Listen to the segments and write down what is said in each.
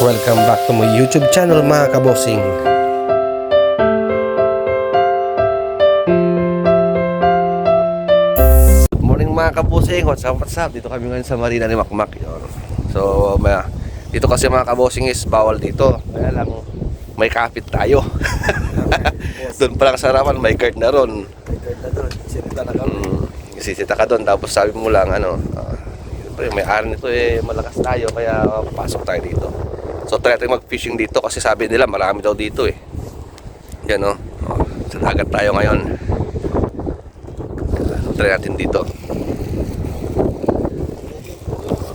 Welcome back to my YouTube channel mga kabosing. Good morning mga kabosing. What's up, what's up? Dito kami ngayon sa Marina ni Makmak. Yun. So, may, dito kasi mga kabosing is bawal dito. Kaya lang may kapit tayo. doon pa lang sa harapan, may card na ron. Sinita na kami. Mm, sisita ka doon tapos sabi mo lang ano uh, may ari nito eh malakas tayo kaya papasok tayo dito so try natin mag fishing dito kasi sabi nila marami daw dito eh yan o oh, sa dagat tayo ngayon so try natin dito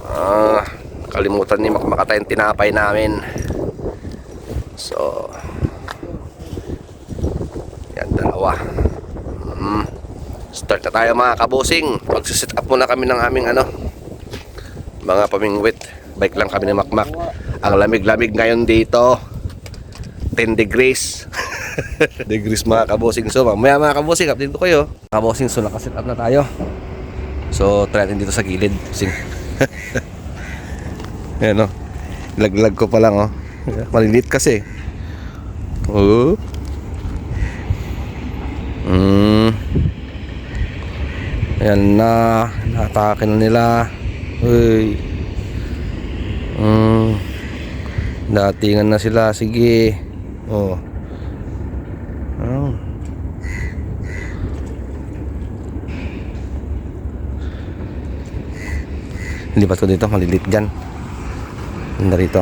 ah kalimutan ni makmakata yung tinapay namin so yan dalawa mm. Start na tayo mga kabosing. Magsisit up muna kami ng aming ano, mga pamingwit. Bike lang kami ni Makmak. Ang lamig-lamig ngayon dito. 10 degrees. degrees mga kabosing. So mamaya mga kabosing, update ko kayo. Kabosing, so nakasit up na tayo. So try natin dito sa gilid. Sing. Ayan o. Laglag ko pa lang oh. Maliliit kasi. Oh. Mm. Ayan na, natake na nila. Uy. Mm. Datingan na sila, sige. Oh. Oh. Lipat ko dito, malilit dyan. Ganda rito.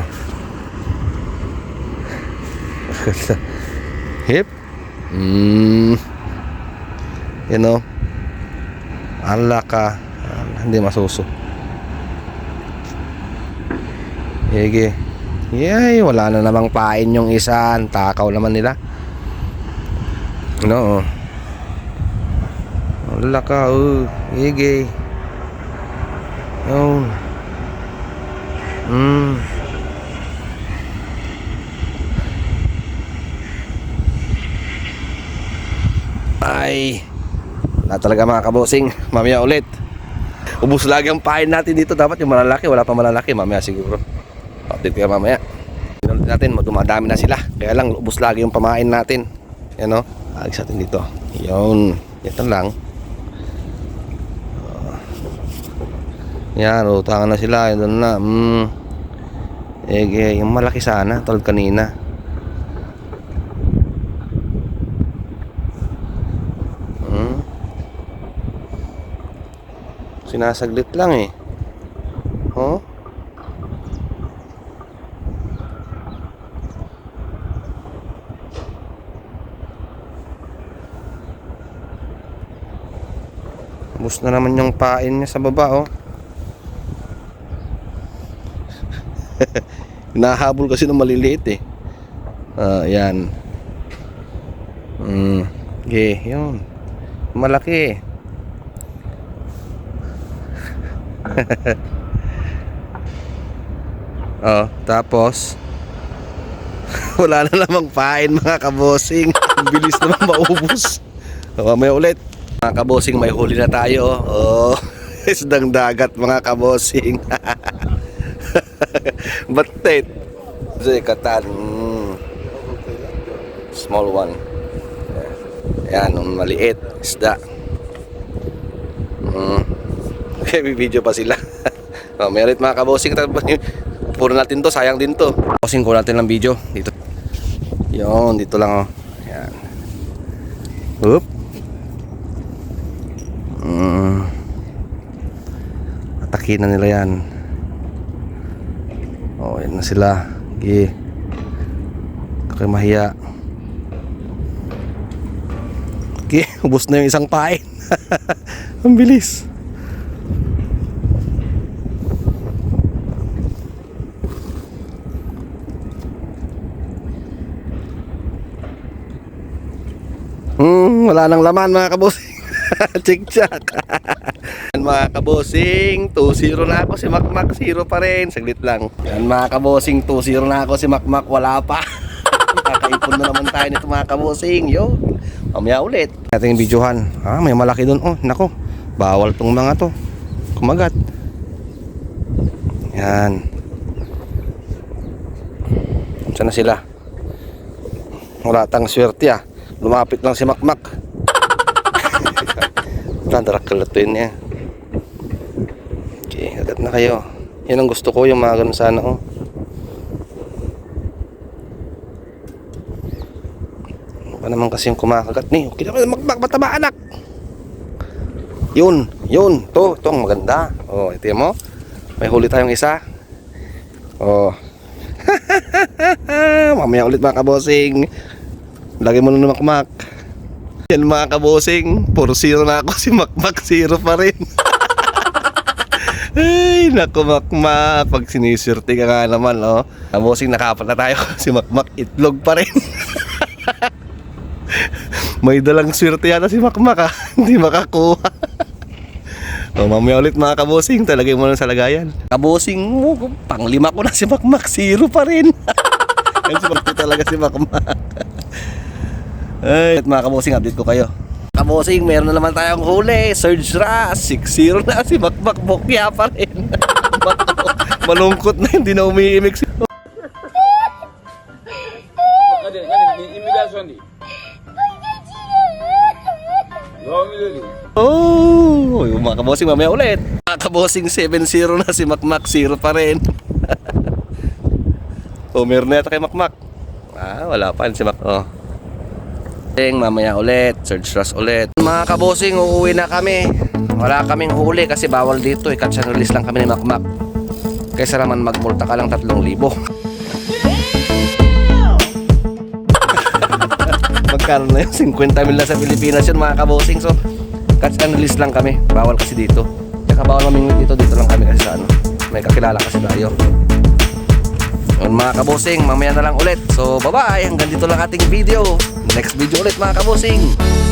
Hip. Mm. You know. Ala ka. Hindi masuso. Sige. Yay, wala na namang pain yung isa. Ang Takaw naman nila. No. Wala ka. Oh. Sige. Oh. Mm. Ay. Wala talaga mga kabosing. Mamaya ulit. Ubus lagi ang pain natin dito. Dapat yung malalaki. Wala pa malalaki. Mamaya siguro. Update ka mamaya. Natin. Dumadami na sila. Kaya lang ubus lagi yung pamain natin. Yan o. Alis natin dito. Yun. Ito lang. Ah. Yan. Utangan na sila. Yan na. Mm. Eh, yung malaki sana. Tulad kanina. Hmm. Sinasaglit lang eh. Oh? Bus na naman yung pain niya sa baba oh. Nahabol kasi ng maliliit eh. Ah, yan. Mm. Okay, yun. Malaki. oh, tapos wala na namang pain mga kabosing. Ang Bilis naman maubos. May ulit. Mga kabosing, may huli na tayo. Oh, isdang dagat mga kabosing. Batet. Zekatan. Small one. Yan, yung maliit. Isda. Mm. May video pa sila. oh, meron mga kabosing. Puro natin to, sayang din to. Kabosing ko natin ng video. Dito. Yon, dito lang oh. Yan. Oop. Atake na nila yan. Oh, yan na sila. Okay. Okay, mahiya. Okay, ubos na yung isang pain. Ang bilis. Hmm, wala nang laman mga kabosing. Check-check. Yan mga kabosing, 2-0 na ako si Makmak, 0 pa rin. Saglit lang. Yan mga kabosing, 2-0 na ako si Makmak, wala pa. Kakaipon na naman tayo nito mga kabosing. Yo, mamaya ulit. Ating videohan. Ah, may malaki doon. Oh, nako. Bawal tong mga to. Kumagat. Yan. Ito na sila. Wala tang swerte ah. Lumapit lang si Makmak. Nandarak kalatuin niya. Okay, agad na kayo. Yan ang gusto ko, yung mga ganun sana oh. Ano ba naman kasi yung kumakagat ni? Okay naman, Makmak, mataba anak. Yun, yun. To, to ang maganda. Oh, ito mo. May huli tayong isa. Oh. Mamaya ulit mga kabosing. Lagay mo na ng makmak. Yan mga kabosing. Puro zero na ako. Si makmak zero pa rin. Ay, naku makmak. Pag siniswerte ka nga naman, oh. Kabosing nakapat na tayo. Si makmak itlog pa rin. May dalang swerte yata si makmak ah. Hindi makakuha. O, mamaya ulit mga kabosing, talagay mo lang sa lagayan. Kabosing mo, panglima ko na si Makmak, zero pa rin. Yan swerte talaga si Makmak. Ay, at mga kabosing, update ko kayo. Kabosing, meron na naman tayong huli. Surge Rush, 6-0 na si Makmak, bokya pa rin. Malungkot na, hindi na umiimik si. Oh, yung mga kabosing mamaya ulit. Mga kabosing 7-0 na si Makmak, 0 pa rin. oh, meron na yata kay Makmak. Ah, wala pa si Mak. Oh. Mamaya ulit, search rush ulit. Mga kabosing, uuwi na kami. Wala kaming huli kasi bawal dito eh. Catch and release lang kami ni Makmak. Kaysa naman magmulta ka lang 3,000. Magkano na yun? 50 mil na sa Pilipinas yun mga kabosing. So, catch and release lang kami. Bawal kasi dito. Tsaka bawal mamingwit dito. Dito lang kami kasi sa ano. May kakilala kasi tayo. Yun mga kabosing, mamaya na lang ulit. So, bye-bye. Hanggang dito lang ating video. Next video ulit mga kabosing.